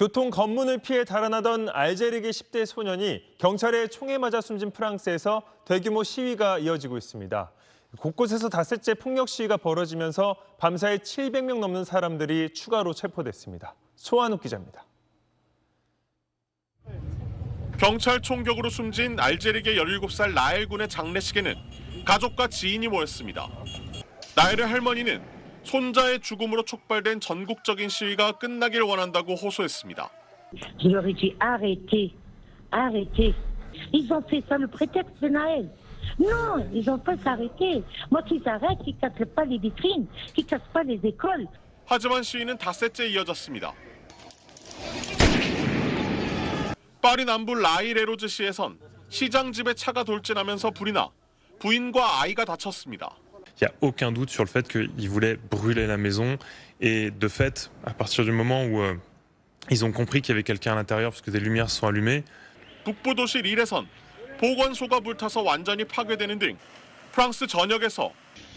교통 검문을 피해 달아나던 알제리계 10대 소년이 경찰에 총에 맞아 숨진 프랑스에서 대규모 시위가 이어지고 있습니다. 곳곳에서 닷새째 폭력 시위가 벌어지면서 밤사이 700명 넘는 사람들이 추가로 체포됐습니다. 소한욱 기자입니다. 경찰 총격으로 숨진 알제리계 17살 나엘 군의 장례식에는 가족과 지인이 모였습니다. 나엘의 할머니는 손자의 죽음으로 촉발된 전국적인 시위가 끝나길 원한다고 호소했습니다. Je leur ai dit arrêtez, arrêtez. Ils ont fait ça le prétexte de Naël. Non, ils n'ont pas s'arrêter. Moi, qu'ils arrêtent, qu'ils cassent pas les vitrines, qu'ils cassent pas les écoles. 하지만 시위는 닷새째 이어졌습니다. 파리 남부 라이레로즈시에선 시장 집에 차가 돌진하면서 불이 나 부인과 아이가 다쳤습니다. Il n'y a aucun doute sur le fait qu'ils voulaient brûler la maison. Et de fait, à partir du moment où euh, ils ont compris qu'il y avait quelqu'un à l'intérieur parce que des lumières sont allumées, 북부 도시 릴에선 보건소가 불타서 완전히 파괴되는 등 프랑스 전역에서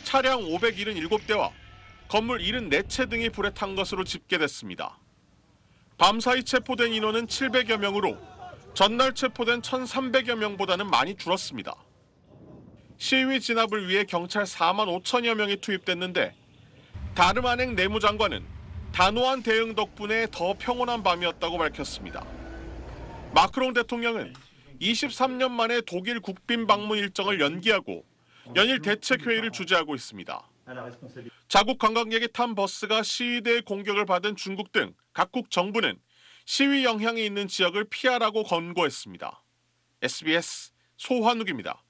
차량 577대와 건물 74채 등이 불에 탄 것으로 집계됐습니다. 밤사이 체포된 인원은 700여 명으로 전날 체포된 1,300여 명보다는 많이 줄었습니다. 시위 진압을 위해 경찰 4만 5천여 명이 투입됐는데 다르만행 내무장관은 단호한 대응 덕분에 더 평온한 밤이었다고 밝혔습니다. 마크롱 대통령은 23년 만에 독일 국빈 방문 일정을 연기하고 연일 대책 회의를 주재하고 있습니다. 자국 관광객이 탄 버스가 시위대의 공격을 받은 중국 등 각국 정부는 시위 영향이 있는 지역을 피하라고 권고했습니다. SBS 소환욱입니다.